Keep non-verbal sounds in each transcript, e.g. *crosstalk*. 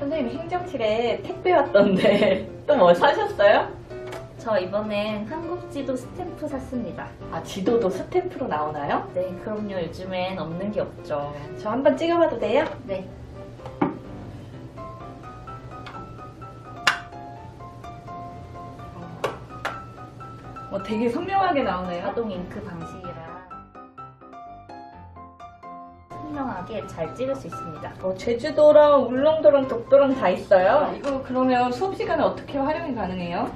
선생님 행정실에 택배 왔던데 *laughs* 또 뭐 사셨어요? 저 이번엔 한국 지도 스탬프 샀습니다. 아 지도도 스탬프로 나오나요? 네, 그럼요. 요즘엔 없는 게 없죠. 저 한번 찍어봐도 돼요? 네. 어, 되게 선명하게 나오네요. 자동 잉크 방식이라 선명하게 잘 찍을 수 있습니다. 어, 제주도랑 울릉도랑 독도랑 다 있어요. 이거 그러면 수업 시간에 어떻게 활용이 가능해요?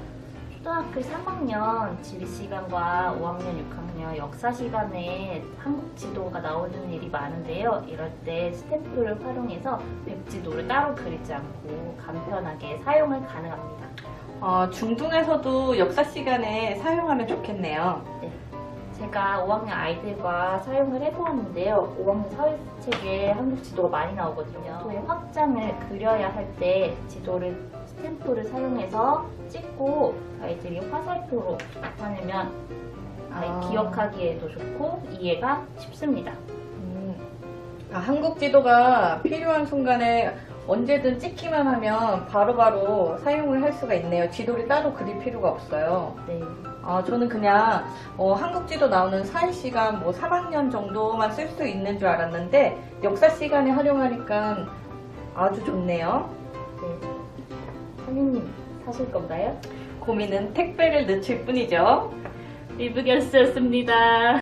초등학교 3학년 지리 시간과 5학년, 6학년 역사 시간에 한국 지도가 나오는 일이 많은데요. 이럴 때 스탬프를 활용해서 백지도를 따로 그리지 않고 간편하게 사용을 가능합니다. 어, 중등에서도 역사 시간에 사용하면 좋겠네요. 제가 5학년 아이들과 사용을 해보았는데요. 5학년 사회책에 한국 지도가 많이 나오거든요. 도의 확장을 그려야 할 때 지도를 스탬프를 사용해서 찍고 아이들이 화살표로 나타내면 아이 아. 기억하기에도 좋고 이해가 쉽습니다. 음. 아, 한국 지도가 필요한 순간에 언제든 찍기만 하면 바로 바로 사용을 할 수가 있네요. 지도를 따로 그릴 필요가 없어요. 네. 아, 저는 그냥 어, 한국 지도 나오는 사회 시간 뭐 3학년 정도만 쓸 수 있는 줄 알았는데 역사 시간에 활용하니까 아주 좋네요. 네. 선생님 사실 건가요? 고민은 택배를 늦출 뿐이죠. 리뷰 결스였습니다.